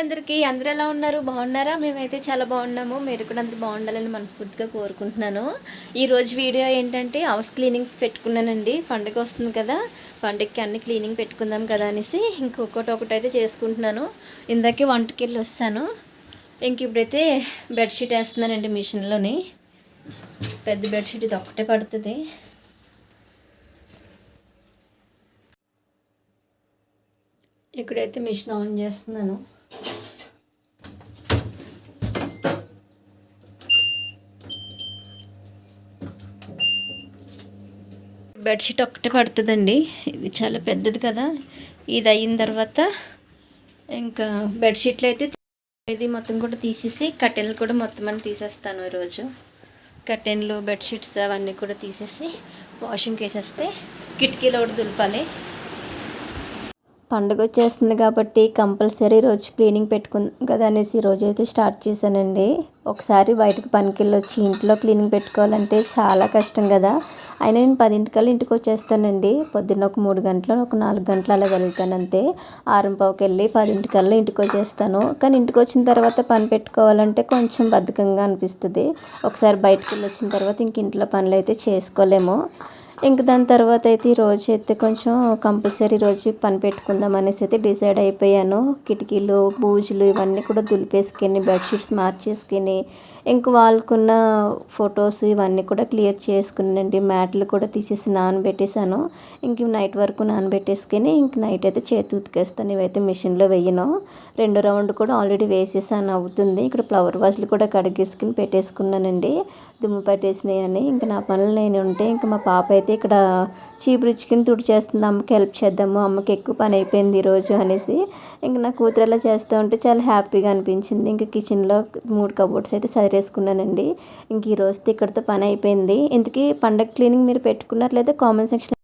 అందరికీ అందరూ ఎలా ఉన్నారు? బాగున్నారా? మేమైతే చాలా బాగున్నాము. మీరు కూడా అందరూ బాగుండాలని మనస్ఫూర్తిగా కోరుకుంటున్నాను. ఈరోజు వీడియో ఏంటంటే హౌస్ క్లీనింగ్ పెట్టుకున్నానండి. పండుగ వస్తుంది కదా పండుగకి అన్ని క్లీనింగ్ పెట్టుకుందాం కదా అనేసి ఇంకొకటి ఒకటి అయితే చేసుకుంటున్నాను. ఇందాకే వంటకి వెళ్ళి వస్తాను. ఇంక ఇప్పుడైతే బెడ్షీట్ వేస్తున్నానండి మిషన్లోని. పెద్ద బెడ్షీట్ ఇది ఒక్కటే పడుతుంది. ఇక్కడైతే మిషన్ ఆన్ చేస్తున్నాను. బెడ్షీట్ ఒక్కటే పడుతుందండి. ఇది చాలా పెద్దది కదా. ఇది అయిన తర్వాత ఇంకా బెడ్షీట్లు అయితే ఇది మొత్తం కూడా తీసేసి కట్టెలు కూడా మొత్తం అని తీసేస్తాను ఈరోజు. కట్టెన్లు బెడ్షీట్స్ అవన్నీ కూడా తీసేసి వాషింగ్కి వేసేస్తే కిటికీలో ఒకటి దులపాలి. పండుగ వచ్చేస్తుంది కాబట్టి కంపల్సరీ రోజు క్లీనింగ్ పెట్టుకుందాం కదా అనేసి రోజు అయితే స్టార్ట్ చేశానండి. ఒకసారి బయటకు పనికి వచ్చి ఇంట్లో క్లీనింగ్ పెట్టుకోవాలంటే చాలా కష్టం కదా. అయినా నేను పదింటికల్లా ఇంటికి వచ్చేస్తానండి పొద్దున్న ఒక మూడు గంటలు ఒక నాలుగు గంటలు అలా వెళ్తాను అంతే. ఆరంపావుకి వెళ్ళి పదింటికల్లా ఇంటికి వచ్చేస్తాను కానీ ఇంటికి వచ్చిన తర్వాత పని పెట్టుకోవాలంటే కొంచెం బద్ధకంగా అనిపిస్తుంది. ఒకసారి బయటకు వెళ్ళి వచ్చిన తర్వాత ఇంక ఇంట్లో పనులు అయితే చేసుకోలేము. ఇంక దాని తర్వాత అయితే ఈ అయితే కొంచెం కంపల్సరీ రోజు పని పెట్టుకుందాం అనేసి అయితే డిసైడ్ అయిపోయాను. కిటికీలు బూజులు ఇవన్నీ కూడా దులిపేసుకొని బెడ్షీట్స్ మార్చేసుకొని ఇంక వాళ్ళకున్న ఫొటోస్ ఇవన్నీ కూడా క్లియర్ చేసుకున్నాండి మ్యాట్లు కూడా తీసేసి నానబెట్టేశాను. ఇంక నైట్ వరకు నానబెట్టేసుకొని ఇంక నైట్ అయితే చేతి ఉతికేస్తాను. ఇవైతే మిషన్లో వెయ్యను రెండో రౌండ్ కూడా ఆల్రెడీ వేసేసాను అవుతుంది. ఇక్కడ ఫ్లవర్ వాజ్లు కూడా కడిగేసుకుని పెట్టేసుకున్నానండి. దుమ్ము పట్టేసినాయని. ఇంకా నా పనులు నేను ఉంటే ఇంకా మా పాప అయితే ఇక్కడ చీపురిచ్చుకుని తుడి చేస్తుంది అమ్మకి హెల్ప్ చేద్దాము. అమ్మకి ఎక్కువ పని అయిపోయింది ఈరోజు అనేసి. ఇంకా నా కూతురు అలా చేస్తూ ఉంటే చాలా హ్యాపీగా అనిపించింది. ఇంకా కిచెన్లో మూడు కబోర్డ్స్ అయితే సదిరేసుకున్నానండి. ఇంక ఈ రోజుతో ఇక్కడితో పని అయిపోయింది. ఇంతకీ పండగ క్లీనింగ్ మీరు పెట్టుకున్నారు లేదా కామెంట్ సెక్షన్